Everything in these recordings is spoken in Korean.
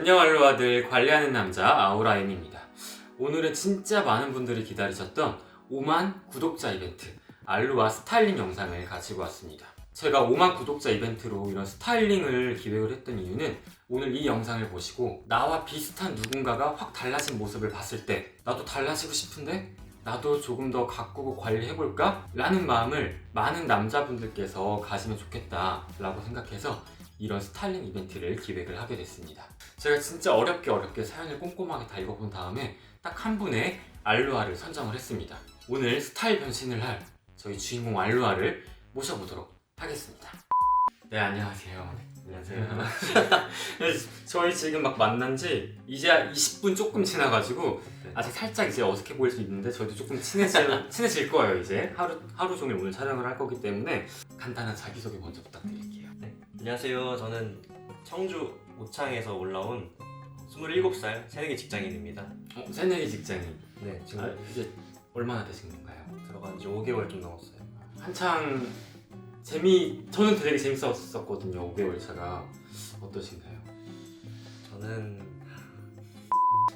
안녕 알로아들 관리하는 남자 아우라임입니다. 오늘은 진짜 많은 분들이 기다리셨던 5만 구독자 이벤트 알로아 스타일링 영상을 가지고 왔습니다. 제가 5만 구독자 이벤트로 이런 스타일링을 기획을 했던 이유는 오늘 이 영상을 보시고 나와 비슷한 누군가가 확 달라진 모습을 봤을 때 나도 달라지고 싶은데 나도 조금 더 가꾸고 관리해볼까? 라는 마음을 많은 남자분들께서 가지면 좋겠다 라고 생각해서 이런 스타일링 이벤트를 기획을 하게 됐습니다. 제가 진짜 어렵게 어렵게 사연을 꼼꼼하게 다 읽어본 다음에 딱 한 분의 알루아를 선정을 했습니다. 오늘 스타일 변신을 할 저희 주인공 알루아를 모셔보도록 하겠습니다. 네, 안녕하세요. 안녕하세요. 네, 저희 지금 막 만난 지 이제 20분 조금 지나가지고 네. 아직 살짝 이제 어색해 보일 수 있는데 저희도 조금 친해질, 친해질 거예요 이제 하루, 하루 종일 오늘 촬영을 할 거기 때문에 간단한 자기소개 먼저 부탁드릴게요 네. 안녕하세요. 저는 청주 오창에서 올라온 27살 새내기 직장인입니다. 어, 새내기 직장인 네, 지금 아, 이제 얼마나 되신 건가요? 들어간 지 5개월 좀 넘었어요. 한창 재미 저는 되게 재밌었었거든요 5개월 차가 어떠신가요? 저는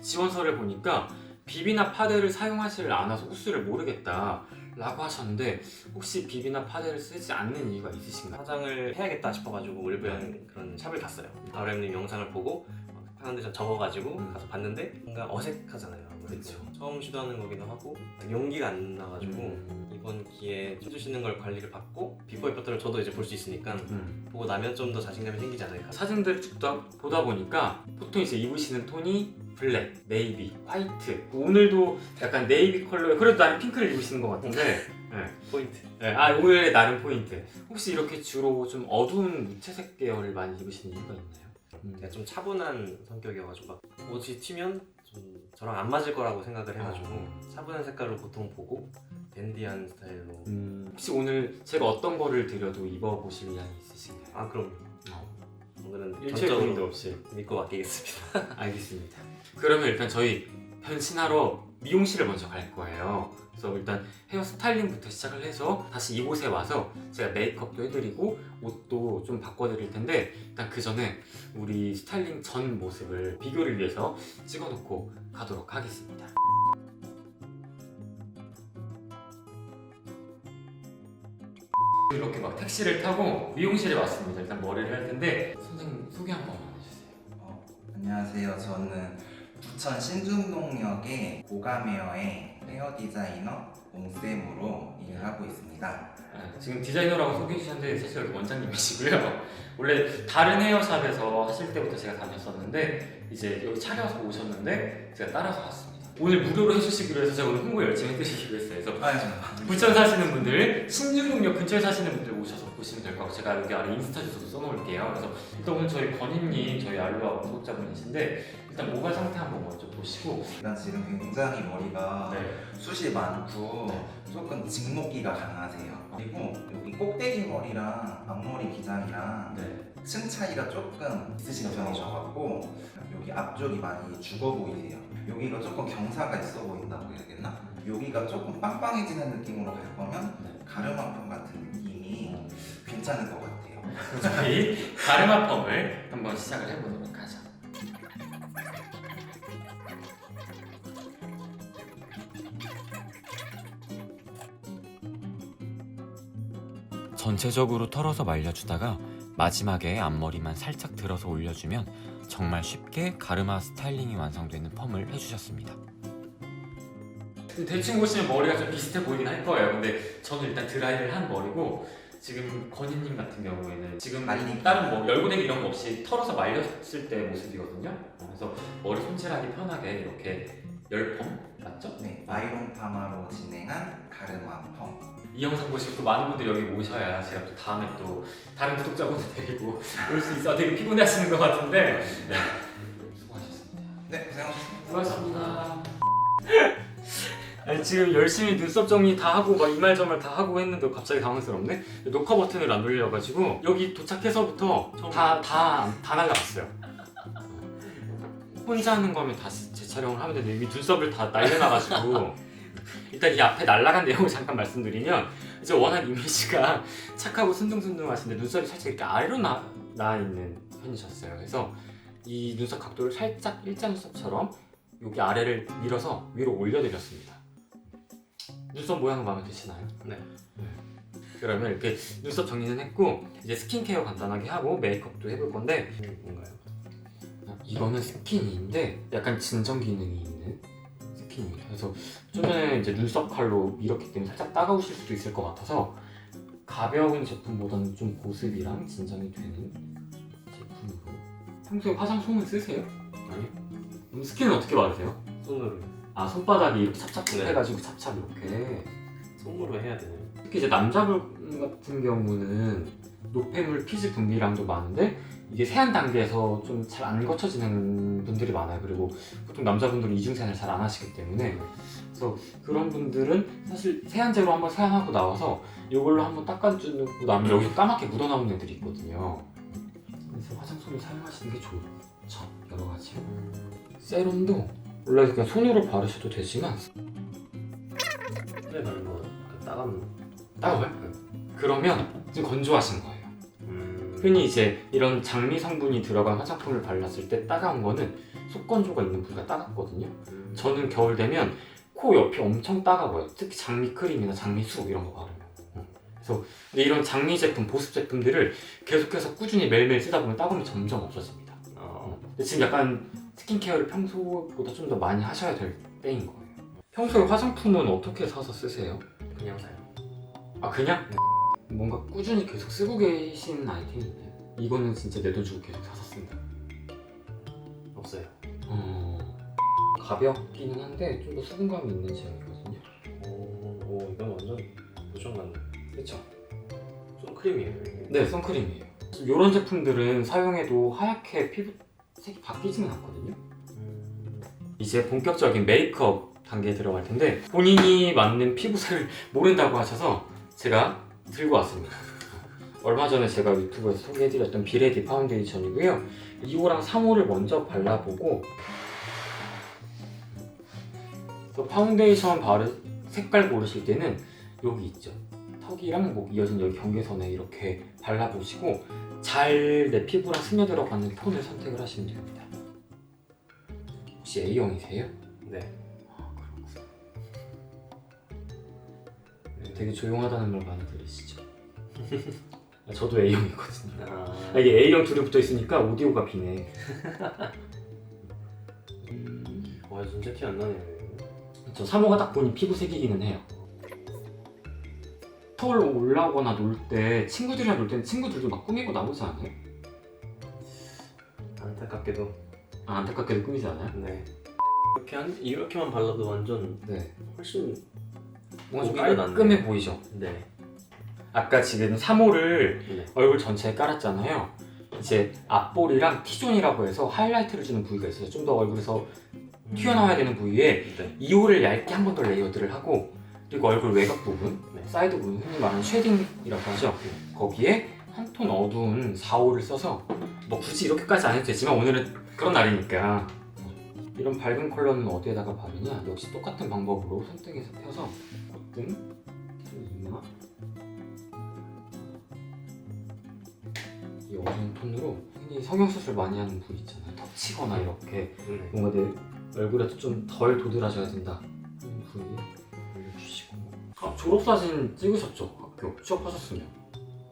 지원서를 보니까 비비나 파데를 사용하지를 않아서 호수를 모르겠다 라고 하셨는데 혹시 비비나 파데를 쓰지 않는 이유가 있으신가요? 화장을 해야겠다 싶어가지고 올브영 그런 샵을 갔어요. 아우렘님 영상을 보고 막 하는데 저 적어가지고 음. 가서 봤는데 뭔가 어색하잖아요. 아무래도. 그쵸. 처음 시도하는 거기도 하고 용기가 안 나가지고 음. 이번 기회에 해주시는 걸 관리를 받고 비포 애프터를 저도 이제 볼 수 있으니까 음. 보고 나면 좀 더 자신감이 생기지 않을까. 사진들 찍다 보다 보니까 보통 이제 입으시는 톤이 블랙, 네이비, 화이트 오늘도 약간 네이비 컬러에 그래도 나름 핑크를 입으시는 것 같은데 네. 포인트. 네, 아 오늘의 나름 포인트 혹시 이렇게 주로 좀 어두운 무채색 계열을 많이 입으시는 이유가 있나요? 음. 제가 좀 차분한 성격이어가지고 막 옷이 튀면 좀 저랑 안 맞을 거라고 생각을 해가지고 어. 차분한 색깔로 보통 보고 댄디한 스타일로 음, 혹시 오늘 제가 어떤 거를 드려도 입어보실 의향이 있으신가요? 아 그럼 어, 오늘은 일체 고민도 전적으로 없이 믿고 맡기겠습니다 알겠습니다. 그러면 일단 저희 변신하러 미용실을 먼저 갈 거예요. 그래서 일단 헤어 스타일링부터 시작을 해서 다시 이곳에 와서 제가 메이크업도 해드리고 옷도 좀 바꿔드릴 텐데 일단 그 전에 우리 스타일링 전 모습을 비교를 위해서 찍어놓고 가도록 하겠습니다. 이렇게 막 택시를 타고 미용실에 왔습니다. 일단 머리를 할 텐데 선생님 소개 한 번만 해주세요. 어, 안녕하세요. 저는 부천 신중동역의 고가메어의 헤어 디자이너 옹쌤으로 일을 하고 있습니다. 아, 지금 디자이너라고 소개해 주셨는데 사실 원장님이시고요. 원래 다른 헤어샵에서 하실 때부터 제가 다녔었는데 이제 여기 차려서 오셨는데 제가 따라서 왔습니다. 오늘 무료로 해주시기로 해서 제가 오늘 홍보 열심히 해드리기로 했어요. 그래서 아니, 부천 사시는 분들, 신중동역 근처에 사시는 분들 오셔서 보시면 될 것 같고 제가 여기 아래 인스타 주소도 써놓을게요. 그래서 일단 오늘 저희 권희님, 저희 알로아 구독자분이신데 일단 모발 상태 한번 먼저 보시고 일단 지금 굉장히 머리가 네. 숱이 많고 조금 직목기가 강하세요. 그리고 여기 꼭대기 머리랑 앞머리 기장이랑 네. 층 차이가 조금 있으신 편이셔갖고 여기 앞쪽이 많이 죽어 보이세요. 여기가 조금 경사가 있어 보인다고 해야 되나? 여기가 조금 빵빵해지는 느낌으로 갈 거면 네. 가르마펌 같은 느낌이 괜찮을 것 같아요. 그럼 저희 가르마 펌을 한번 시작을 해보도록 하죠. 전체적으로 털어서 말려주다가 마지막에 앞머리만 살짝 들어서 올려주면 정말 쉽게 가르마 스타일링이 완성되는 펌을 해주셨습니다. 대충 보시면 머리가 좀 비슷해 보이긴 할 거예요. 근데 저는 일단 드라이를 한 머리고 지금 건희님 같은 경우에는 지금 말리기. 다른 뭐 열고데기 이런 거 없이 털어서 말렸을 때 모습이거든요. 그래서 머리 손질하기 편하게 이렇게 열펌 맞죠? 네, 아이론 파마로 진행한 가르마 펌. 이 영상 보시고 또 많은 분들이 여기 모셔야 제가 또 다음에 또 다른 구독자분들 데리고 올 수 있어 되게 피곤해 하시는 것 같은데 네. 수고하셨습니다. 네, 고생하셨습니다. 수고하셨습니다. 아니, 지금 열심히 눈썹 정리 다 하고 막 이말 저말 다 하고 했는데 갑자기 당황스럽네. 녹화 버튼을 안 눌려가지고 여기 도착해서부터 다다다 다 날라갔어요. 혼자 하는 거면 다시 재촬영을 하면 되는데 여기 눈썹을 다 날려놔가지고 일단 이 앞에 날라간 내용을 잠깐 말씀드리면 이제 워낙 이미지가 착하고 순둥순둥하신데 눈썹이 살짝 이렇게 아래로 나, 나 있는 편이셨어요. 그래서 이 눈썹 각도를 살짝 일자 눈썹처럼 여기 아래를 밀어서 위로 올려드렸습니다. 눈썹 모양 마음에 드시나요? 네. 그러면 이렇게 눈썹 정리는 했고 이제 스킨케어 간단하게 하고 메이크업도 해볼 건데 음, 뭔가요? 이거는 스킨인데 약간 진정 기능이 스킨입니다. 그래서 좀 전에 이제 눈썹 칼로 밀었기 때문에 살짝 따가우실 수도 있을 것 같아서 가벼운 제품보다는 좀 보습이랑 진정이 되는 제품으로 평소에 화장 솜은 쓰세요? 아니요. 그럼 스킨은 어떻게 바르세요? 손으로 아 손바닥이 이렇게 찹찹 네. 해가지고 찹찹 이렇게 손으로 해야 되나요? 특히 이제 남자분 같은 경우는 노폐물 피지 분비량도 많은데 이게 세안 단계에서 좀 잘 안 거쳐지는 분들이 많아요. 그리고 보통 남자분들은 이중 세안을 잘 안 하시기 때문에 그래서 그런 분들은 사실 세안제로 한번 세안하고 나와서 이걸로 한번 닦아주고 나면 여기 까맣게 묻어나오는 애들이 있거든요. 그래서 화장솜을 사용하시는 게 좋죠. 여러 가지. 세럼도 원래 그냥 손으로 바르셔도 되지만 손에 바르는 거 따가운 따가워요? 그러면 좀 건조하신 거예요. 음... 흔히 이제 이런 장미 성분이 들어간 화장품을 발랐을 때 따가운 거는 속건조가 있는 부위가 따갑거든요. 음... 저는 겨울 되면 코 옆이 엄청 따가워요. 특히 장미 크림이나 장미 수 이런 거 바르면. 음. 그래서 근데 이런 장미 제품, 보습 제품들을 계속해서 꾸준히 매일매일 쓰다 보면 따가움이 점점 없어집니다. 어... 근데 지금 약간 스킨케어를 평소보다 좀 더 많이 하셔야 될 때인 거예요. 평소에 화장품은 어떻게 사서 쓰세요? 그냥 사요 아 그냥? 뭔가 꾸준히 계속 쓰고 계신 아이템이 있나요? 이거는 진짜 내 돈 주고 계속 사서 쓴다. 없어요 어... 가볍기는 한데 좀 더 수분감이 있는 제형이거든요. 오, 오 이건 완전 로션 같네 그렇죠? 선크림이에요 이게. 네, 선크림이에요. 이런 제품들은 사용해도 하얗게 피부 색이 바뀌지는 않거든요. 음... 이제 본격적인 메이크업 단계에 들어갈 텐데 본인이 맞는 피부색을 모른다고 하셔서 제가 들고 왔습니다. 얼마 전에 제가 유튜브에서 소개해드렸던 비레디 파운데이션이고요. 2호랑 3호를 먼저 발라보고 또 파운데이션 바르 색깔 고르실 때는 여기 있죠. 턱이랑 목 이어진 여기 경계선에 이렇게 발라보시고 잘 내 피부랑 스며들어가는 톤을 선택을 하시면 됩니다. 혹시 A형이세요? 네 되게 조용하다는 말 많이 들으시죠? 아, 저도 A형이거든요. 아... 아, 이게 A형 둘이 붙어 있으니까 오디오가 비네. 음, 와 진짜 티 안 나네요 저 3호가 딱 보니 피부색이기는 해요. 서울 올라오거나 놀 때 친구들이랑 놀 때는 친구들도 막 꾸미고 나오지 않아요? 안타깝게도 아, 안타깝게도 꾸미지 않아요? 네 이렇게 한 이렇게만 발라도 완전 네. 훨씬 좀 고기가 깔끔해. 보이죠? 네, 아까 지금 3호를 네. 얼굴 전체에 깔았잖아요. 이제 앞볼이랑 T존이라고 해서 하이라이트를 주는 부위가 있어요. 좀 더 얼굴에서 튀어나와야 되는 부위에 네. 2호를 얇게 한 번 더 레이어드를 하고 그리고 얼굴 외곽 부분, 네. 사이드 부분, 흔히 말하는 쉐딩이라고 하죠. 거기에 한 톤 어두운 4호를 써서 뭐 굳이 이렇게까지 안 해도 되지만 오늘은 그런 날이니까 이런 밝은 컬러는 어디에다가 바르냐? 역시 똑같은 방법으로 손등에서 펴서 콧등, 이마. 이 어두운 톤으로 흔히 성형수술 많이 하는 부위 있잖아요. 턱 치거나 이렇게. 네. 뭔가 내 얼굴에도 좀 덜 도드라져야 된다. 하는 부위에 올려주시고. 아, 졸업사진 찍으셨죠? 학교 취업하셨으면.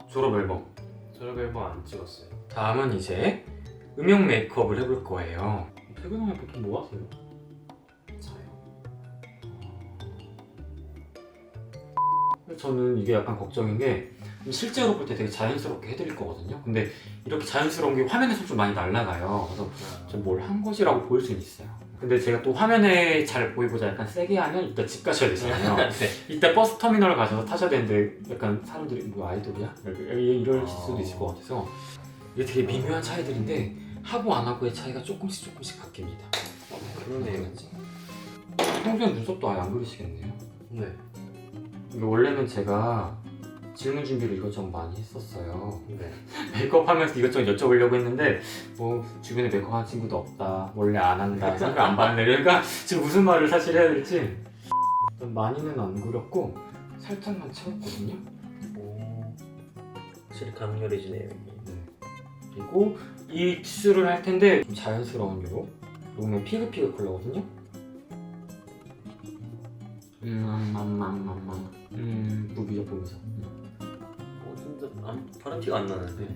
졸업 앨범. 졸업 앨범 안 찍었어요. 다음은 이제 음영 메이크업을 해볼 거예요. 퇴근하면 보통 뭐 하세요? 저는 이게 약간 걱정인 게 실제로 볼 때 되게 자연스럽게 해드릴 거거든요 근데 이렇게 자연스러운 게 화면에서 좀 많이 날아가요 그래서 좀 뭘 한 것이라고 보일 수는 있어요 근데 제가 또 화면에 잘 보이고자 약간 세게 하면 이따 집 가셔야 되잖아요 네. 이따 버스 터미널 가셔서 타셔야 되는데 약간 사람들이 뭐 아이돌이야? 이럴 아. 수도 있을 것 같아서 이게 되게 미묘한 차이들인데 하고 안 하고의 차이가 조금씩 조금씩 바뀝니다. 그러네요. 평소엔 눈썹도 아예 안 그리시겠네요. 네. 원래는 제가 질문 준비를 이것저것 많이 했었어요. 네. 메이크업 하면서 이것저것 여쭤보려고 했는데 뭐 주변에 메이크업 하는 친구도 없다. 원래 안 한다. 생각 안 받는다. 그러니까 지금 무슨 말을 사실 해야 될지 많이는 안 그렸고 살짝만 채웠거든요. 오. 확실히 강렬해지네요. 네. 그리고 이 큐를 할 텐데 좀 자연스러운 요 요거는 피그피그 컬러거든요. 음, 맘맘맘맘. 음, 무비적 보면서. 음. 어, 진짜 안, 다른 티가 안 나네. 네.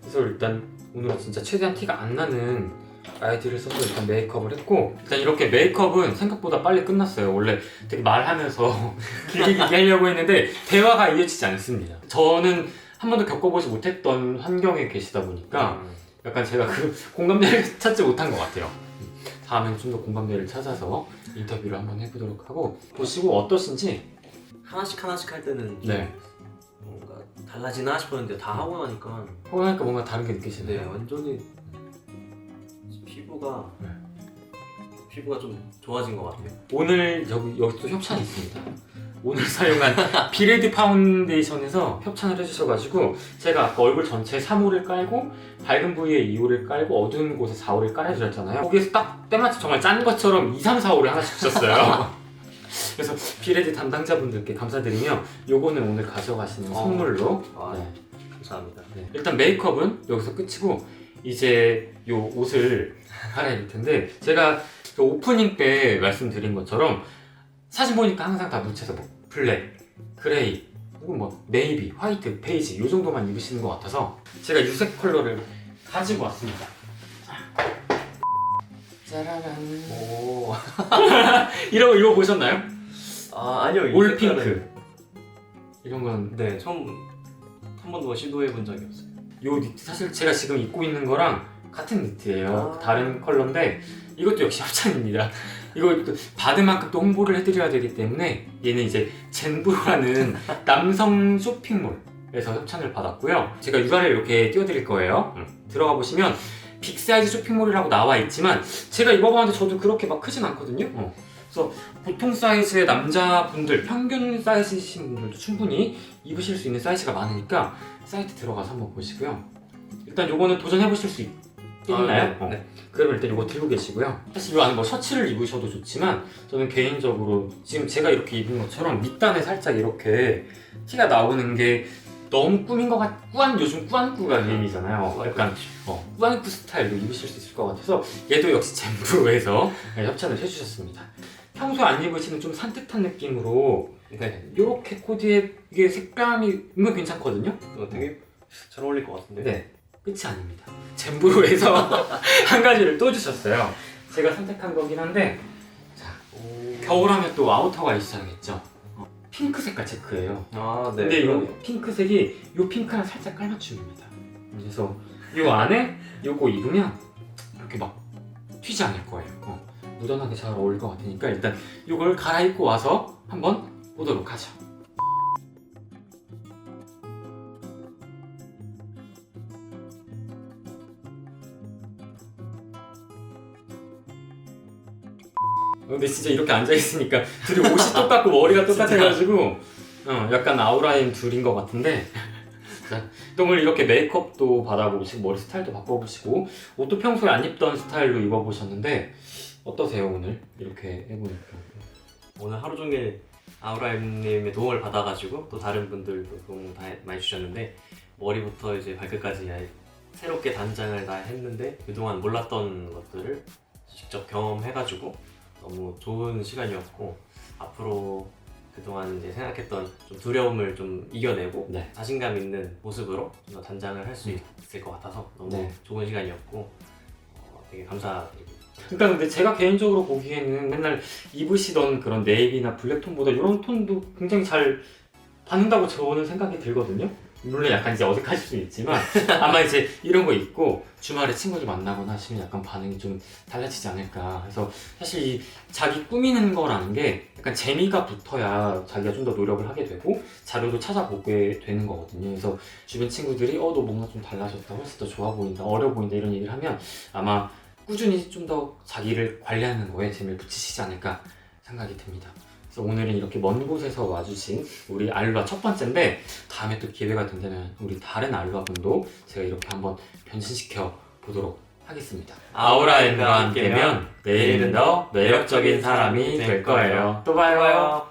그래서 일단 오늘은 진짜 최대한 티가 안 나는 아이디를 써서 일단 메이크업을 했고 일단 이렇게 메이크업은 생각보다 빨리 끝났어요. 원래 되게 말하면서 길게 길게 하려고 했는데 대화가 이어지지 않습니다. 저는 한 번도 겪어보지 못했던 환경에 계시다 보니까 음. 약간 제가 그 공감대를 찾지 못한 것 같아요. 다음엔 좀 더 공감대를 찾아서 인터뷰를 한번 해보도록 하고 보시고 어떠신지 하나씩 하나씩 할 때는 좀네 뭔가 달라지나 싶었는데 다 하고 나니까 하고 나니까 뭔가 다른 게 네 느껴지네요. 완전히 피부가 네. 피부가 좀 좋아진 것 같아요. 오늘 여기 여기 또 협찬이 있습니다. 오늘 사용한 비레드 파운데이션에서 협찬을 해주셔가지고 제가 아까 얼굴 전체에 3호를 깔고 밝은 부위에 2호를 깔고 어두운 곳에 4호를 깔아주셨잖아요. 거기에서 딱 때마침 정말 짠 것처럼 2, 3, 4호를 하나씩 주셨어요. 그래서 비레드 담당자분들께 감사드리며 요거는 오늘 가져가시는 어. 선물로 아, 네. 감사합니다. 네. 일단 메이크업은 여기서 끝이고 이제 요 옷을 갈아입을 텐데 제가 그 오프닝 때 말씀드린 것처럼 사진 보니까 항상 다 묻혀서 뭐 블랙, 그레이, 그리고 뭐 네이비, 화이트, 베이지 요 정도만 입으시는 것 같아서 제가 유색 컬러를 가지고 왔습니다. 짜라란. 오, 이런 거 이거 보셨나요? 아 아니요. 이 올 색깔은- 핑크. 이런 건 네, 처음 한 번도 시도해 본 적이 없어요. 요 니트 사실 제가 지금 입고 있는 거랑 같은 니트예요. 아. 다른 컬러인데 이것도 역시 협찬입니다. 이거 또 받은 만큼 또 홍보를 해드려야 되기 때문에 얘는 이제 젠브라는 남성 쇼핑몰에서 협찬을 받았고요. 제가 URL 이렇게 띄워드릴 거예요. 음, 들어가 보시면 빅 사이즈 쇼핑몰이라고 나와 있지만 제가 입어봤는데 저도 그렇게 막 크진 않거든요. 어. 그래서 보통 사이즈의 남자분들 평균 사이즈이신 분들도 충분히 입으실 수 있는 사이즈가 많으니까 사이트 들어가서 한번 보시고요. 일단 요거는 도전해 보실 수 있 아, 네. 어. 네. 그러면 일단 이거 들고 계시고요. 사실 이 안에 뭐 셔츠를 입으셔도 좋지만 저는 개인적으로 지금 제가 이렇게 입은 것처럼 밑단에 살짝 이렇게 티가 나오는 게 너무 꾸민 것 같, 꾸안 요즘 꾸안꾸가 유행이잖아요. 약간 어, 꾸안꾸 스타일로 입으실 수 있을 것 같아서 얘도 역시 젠브로에서 네, 협찬을 해주셨습니다. 평소에 안 입으시는 좀 산뜻한 느낌으로 네, 이렇게 코디에 이게 색감이 은근 괜찮거든요. 이거 되게 잘 어울릴 것 같은데. 네, 끝이 아닙니다. 젠브로에서 한 가지를 또 주셨어요. 제가 선택한 거긴 한데 오. 겨울하면 또 아우터가 있어야겠죠. 어, 핑크 색깔 체크예요. 아, 네. 근데 이거 그러네요. 핑크색이 이 핑크랑 살짝 깔맞춤입니다. 그래서 이 안에 이거 입으면 이렇게 막 튀지 않을 거예요. 어, 무던하게 잘 어울릴 것 같으니까 일단 이걸 갈아입고 와서 한번 보도록 하죠. 근데 진짜 이렇게 앉아 있으니까 둘이 옷이 똑같고 머리가 똑같아가지고 어, 약간 아우라인 둘인 것 같은데. 자, 또 오늘 이렇게 메이크업도 받아보시고 머리 스타일도 바꿔보시고 옷도 평소에 안 입던 스타일로 입어보셨는데 어떠세요 오늘? 이렇게 해보니까. 오늘 하루 종일 아우라임님의 도움을 받아가지고 또 다른 분들도 도움 다 많이 주셨는데 머리부터 이제 발끝까지 아예 새롭게 단장을 다 했는데 그동안 몰랐던 것들을 직접 경험해가지고 너무 좋은 시간이었고 앞으로 그동안 이제 생각했던 좀 두려움을 좀 이겨내고 네. 자신감 있는 모습으로 좀 더 단장을 할 수 있을 것 같아서 너무 네. 좋은 시간이었고 어, 되게 감사드립니다. 그러니까 근데 제가 개인적으로 보기에는 맨날 입으시던 그런 네이비나 블랙톤보다 이런 톤도 굉장히 잘 받는다고 저는 생각이 들거든요. 물론 약간 이제 어색하실 수 있지만 아마 이제 이런 거 입고 주말에 친구들 만나거나 하시면 약간 반응이 좀 달라지지 않을까. 그래서 사실 이 자기 꾸미는 거라는 게 약간 재미가 붙어야 자기가 좀 더 노력을 하게 되고 자료도 찾아보게 되는 거거든요. 그래서 주변 친구들이 어 너 뭔가 좀 달라졌다, 훨씬 더 좋아 보인다, 어려 보인다 이런 얘기를 하면 아마 꾸준히 좀 더 자기를 관리하는 거에 재미를 붙이시지 않을까 생각이 듭니다. 그래서 오늘은 이렇게 먼 곳에서 와주신 우리 알루아 첫 번째인데 다음에 또 기회가 된다면 우리 다른 알루아 분도 제가 이렇게 한번 변신시켜 보도록 하겠습니다. 아우라 엠과 함께면 내일은 더 매력적인 사람이 될 거예요. 또 봐요.